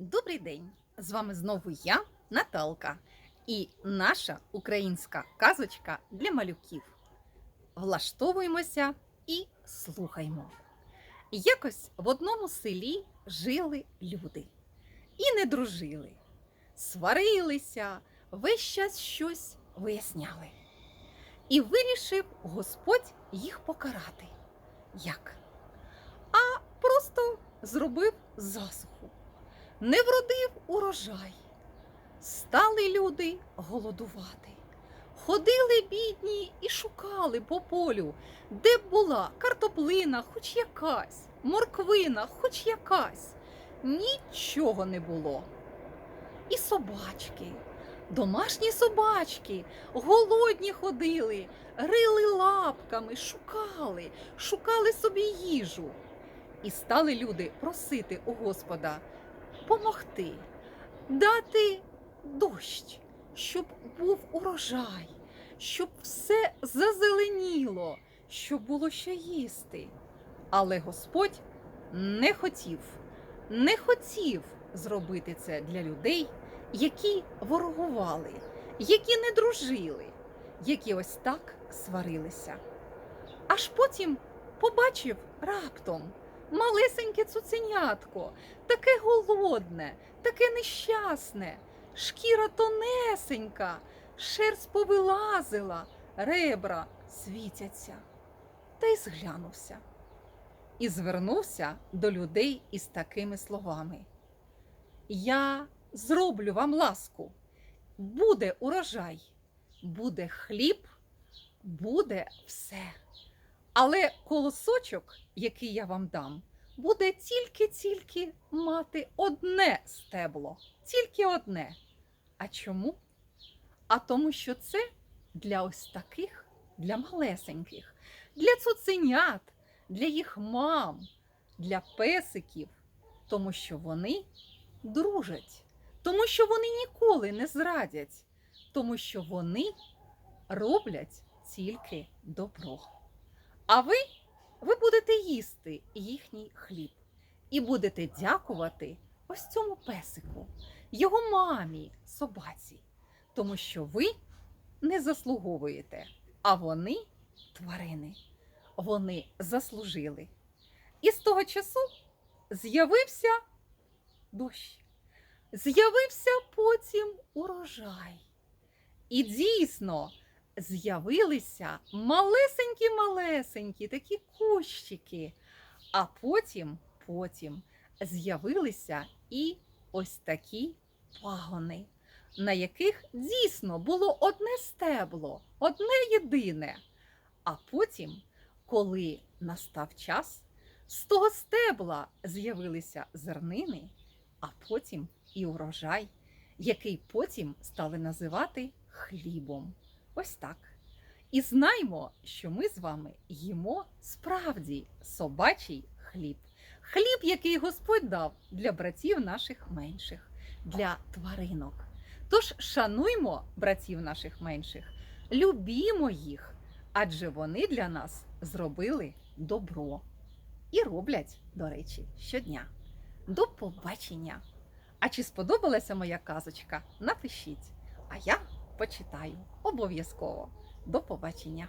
Добрий день! З вами знову я, Наталка, і наша українська казочка для малюків. Влаштовуємося і слухаймо. Якось в одному селі жили люди і не дружили, сварилися, весь час щось виясняли. І вирішив Господь їх покарати. Як? А просто зробив засуху не вродив урожай. Стали люди голодувати. Ходили бідні і шукали по полю, де б була картоплина, хоч якась, морквина, хоч якась. Нічого не було. І собачки, домашні собачки, голодні ходили, рили лапками, шукали, шукали собі їжу. І стали люди просити у Господа помогти, дати дощ, щоб був урожай, щоб все зазеленіло, щоб було що їсти. Але Господь не хотів, не хотів зробити це для людей, які ворогували, які не дружили, які ось так сварилися. Аж потім побачив раптом малесеньке цуценятко, таке голодне, таке нещасне, шкіра тонесенька, шерсть повилазила, ребра світяться. Та й зглянувся. І звернувся до людей із такими словами: Я зроблю вам ласку, буде урожай, буде хліб, буде все. Але колосочок, який я вам дам, буде тільки-тільки мати одне стебло, тільки одне. А чому? А тому, що це для ось таких, для малесеньких, для цуценят, для їх мам, для песиків, тому що вони дружать, тому що вони ніколи не зрадять, тому що вони роблять тільки добро. А ви, ви будете їсти їхній хліб і будете дякувати ось цьому песику, його мамі, собаці, тому що ви не заслуговуєте, а вони тварини. Вони заслужили. І з того часу з'явився дощ, з'явився потім урожай. І дійсно з'явилися малесенькі-малесенькі такі кущики. А потім, потім з'явилися і ось такі пагони, на яких дійсно було одне стебло, одне єдине. А потім, коли настав час, з того стебла з'явилися зернини, а потім і урожай, який потім стали називати хлібом. Ось так. І знаймо, що ми з вами їмо справді собачий хліб. Хліб, який Господь дав для братів наших менших, для тваринок. Тож шануймо братів наших менших, любімо їх, адже вони для нас зробили добро і роблять, до речі, щодня. До побачення! А чи сподобалася моя казочка? Напишіть, а я почитаю обов'язково. До побачення!